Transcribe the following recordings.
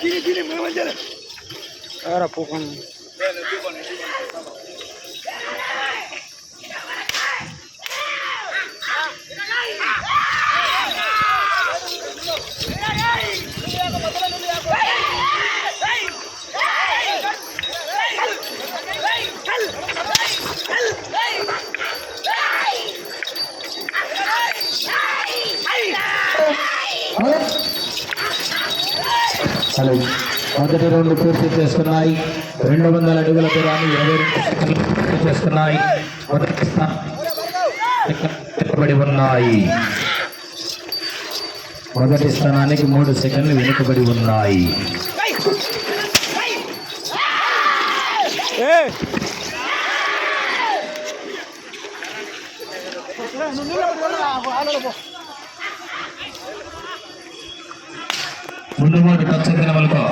ધીરે ધીરે મને મજા અરે પોકણ హలో మొదటి రౌండ్ పూర్తి చేసుకున్నాయి. రెండు వందల అడుగుల దూరాన్ని ఇరవై రెండు సెకండ్లు పూర్తి చేసుకున్నాయి. మొదటి స్థానం ఉన్నాయి. మొదటి స్థానానికి మూడు సెకండ్లు వెనుకబడి ఉన్నాయి. Ei! ముందు మూడు పచ్చ వాళ్ళతో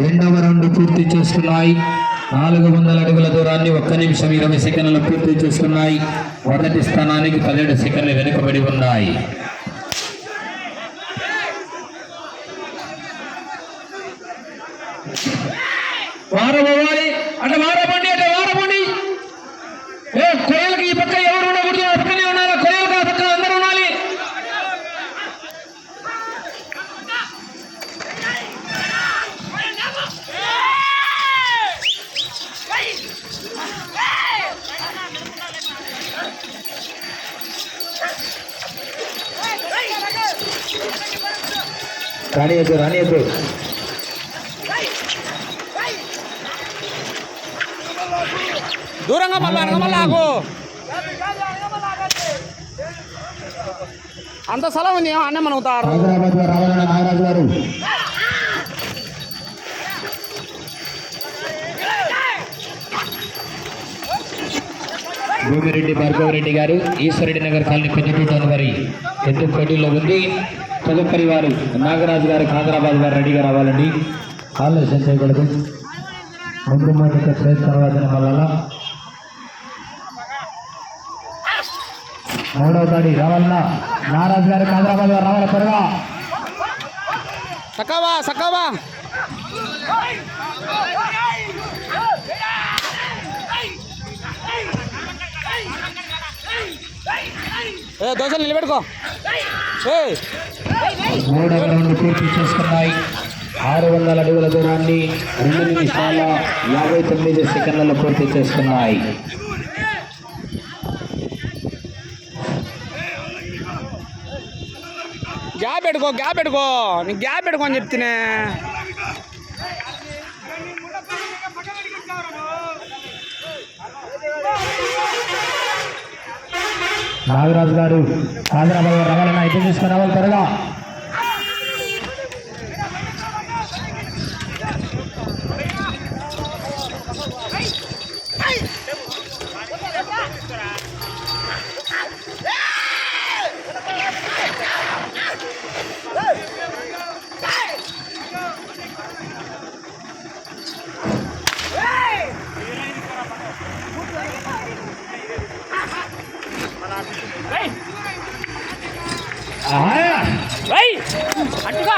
రెండవ రౌండ్ పూర్తి చేస్తున్నాయి నాలుగు వందల అడుగుల దూరాన్ని ఒక్క నిమిషం ఇరవై సెకండ్లు పూర్తి చేస్తున్నాయి మొదటి స్థానానికి పదిహేడు సెకండ్లు వెనుకబడి ఉన్నాయి. వారబోవాలి రానియద్దు రానియద్దు దూరంగా మళ్ళా ఆగు. అంత స్థలం ఉంది అన్నే మనం తారు నాగరాజు గారు. భూమిరెడ్డి భార్గవరెడ్డి గారు ఈశ్వరెడ్డి నగర్ కాలనీ పెద్దపీట వారి ఎత్తు పోటీలో ఉంది. తదుపరి వారు నాగరాజు గారు హైదరాబాద్ వారు రెడీగా రావాలండి. ఆలోచన చేయకూడదు. ముందు మొదటి ప్లేస్ తర్వాత వల్ల మూడవ తాడి రావాలన్నా. నాగరాజు గారు హైదరాబాద్ వారు రావాలి త్వరగా? సక్కవా సక్కవా ఏ దోశలు నిలబెట్టుకో. ఏ మూడవ రౌండ్ పూర్తి చేసుకున్నాయి. ఆరు వందల అడుగుల దూరాన్ని రెండు నిమిషాల యాభై తొమ్మిది సెకండ్లలో పూర్తి చేసుకున్నాయి. గ్యాప్ పెట్టుకో గ్యాప్ పెట్టుకో. నీ గ్యాప్ పెట్టుకో అని చెప్తేనే నాగరాజు గారు హైదరాబాద్ వారు రావాలన్నా ఇటు తీసుకుని రావాలి త్వరగా. అట్టుగా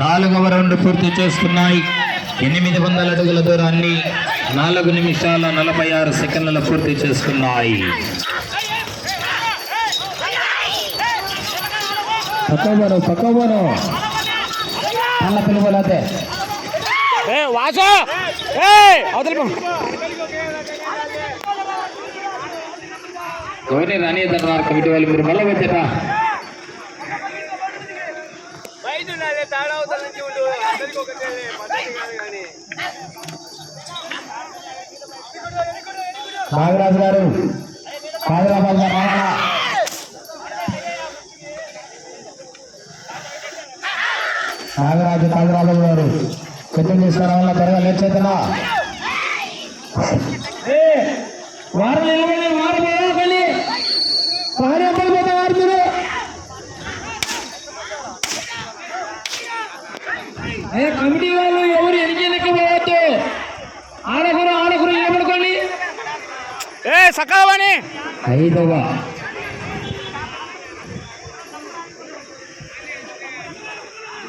నాలుగవ రౌండ్ పూర్తి చేసుకున్నాయి. ఎనిమిది వందల అడుగుల దూరాన్ని నాలుగు నిమిషాల నలభై ఆరు సెకండ్ల పూర్తి చేసుకున్నాయి. పక్కబోను పక్కబోను అన్న పిలువలేదే ఏ ఏ అవతలి పో. ఎవరిని రానియద్దన్నారు కమిటీ వాళ్ళు మీరు మళ్ళీ వచ్చేట? నాగరాజు గారు హైదరాబాద్ నాగరాజు హైదరాబాద్ గారు చెట్టు తీసుకురావాలా త్వరగా లేచేతనా వారు నిలబడి అయ్యా కమిటీ వాళ్ళు ఎవరు ఎన్నికలకి పోవద్దు. ఆడకురు ఆడకురు నిలబడుకోండి. ఏ సకావని ఐదవ.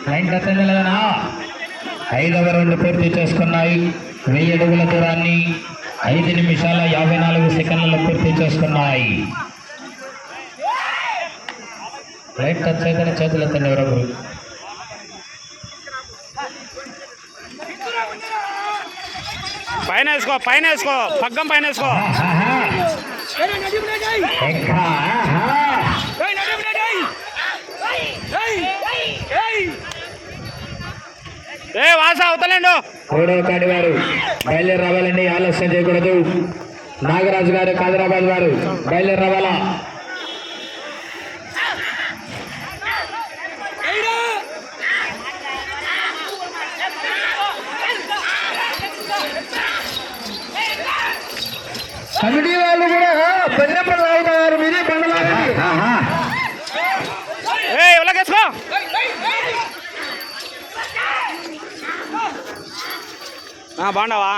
లైన్ కట్టండి లేదనా ఐదవ రెండు పూర్తి చేసుకున్నాయి. వెయ్యి అడుగుల దూరాన్ని ఐదు నిమిషాల యాభై నాలుగు సెకండ్లలో పూర్తి చేసుకున్నాయి. లైట్ టచ్ అయితే చేతులు ఎత్తండి ఎవరొకరు పైన వేసుకో పైన వేసుకో పగ్గం పైన వేసుకో. ఏ వాస అవతలేండు. కాడి వారు బయలుదేరి రావాలండి ఆలస్యం చేయకూడదు. నాగరాజు గారు కాదరాబాద్ వారు బయలుదేరి రావాలా? కమిటీ వాళ్ళు కూడా బండపడి లాగుతారు మీరే ఎవరికేసుకో బాగున్నావా?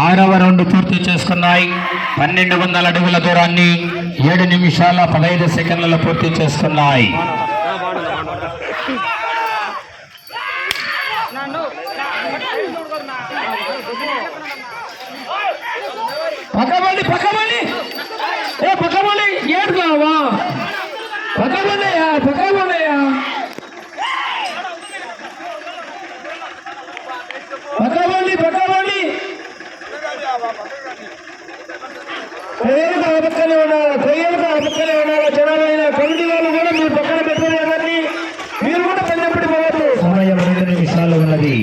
ఆరవ రౌండ్ పూర్తి చేసుకున్నాయి. పన్నెండు వందల అడుగుల దూరాన్ని ఏడు నిమిషాల పదహైదు సెకండ్లలో పూర్తి చేసుకున్నాయి. పక్కబండి పక్కబండి ఏ పక్కబండి ఏడు కావా? పక్కబండియా పక్కబండియా పక్కబండి పక్కబండి కొయ్యలకు ఆ పక్కనే ఉండాలా కొయ్యలకు ఆ పక్కనే ఉండాలా. జనాలైన కమిటీ వాళ్ళు కూడా మీరు పక్కన పెట్టారు ఎవరిని? మీరు కూడా పన్నెప్పటి పోవద్దు. సమయం రెండు నిమిషాలు ఉన్నది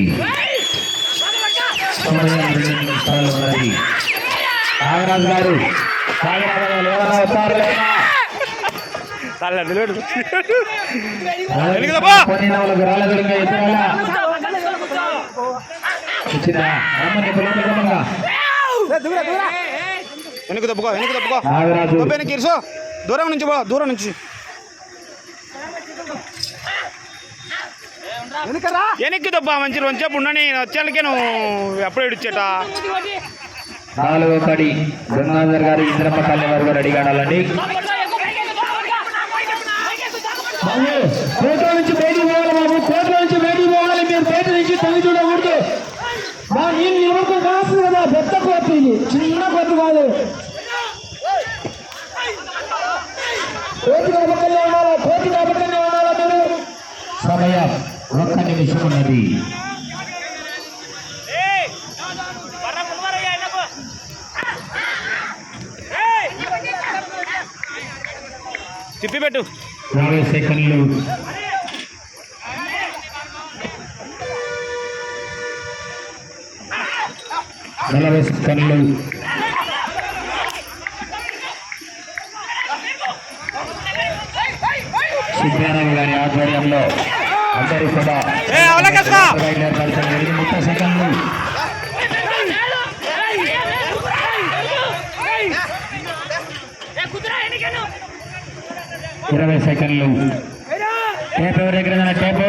సమయం రెండు నిమిషాలు ఉన్నది నాగరాజు గారు నాగరాజు గారు ఏమన్నా వస్తారు లేదా చాలే నిలబెట్టు. కొన్ని నాలుగు రాళ్ళ దొరికా ఎత్తురాలా ఇచ్చిన రమ్మని తప్పుకో తప్పుకో నాగరాజు. తప్పు వెనక్కి ఇరుసో. దూరం నుంచి పో దూరం నుంచి. వెనక్కి తప్ప మంచి రోజు ఉండని వచ్చేళ్ళకే నువ్వు ఎప్పుడు ఇడిచేట నాలుగో కడి గంగాధర్ గారు ఇంద్రమ్మ కాలనీ వారు కూడా కోట నుంచి బయటికి పోవాలి బాబు కోట నుంచి బయటికి పోవాలి మీరు బయట నుంచి తల్లి చూడకూడదు. మా నేను ఎవరికో కాసు కదా పెద్ద కోత ఇది చిన్న కోత కాదు. కోతి కాబట్టనే ఉండాలా కోతి కాబట్టనే ఉండాలా సమయం ఒక్క నిమిషం ఉన్నది. తిప్పి పెట్టు యాభై సెకండ్లు నలభై సెకండ్లు సిద్ధారామ గారి ఆధ్వర్యంలో అందరూ కూడా ముప్పై సెకండ్లు. ఇరవై సెకండ్లు. టేప్ ఎవరి దగ్గర టేపు?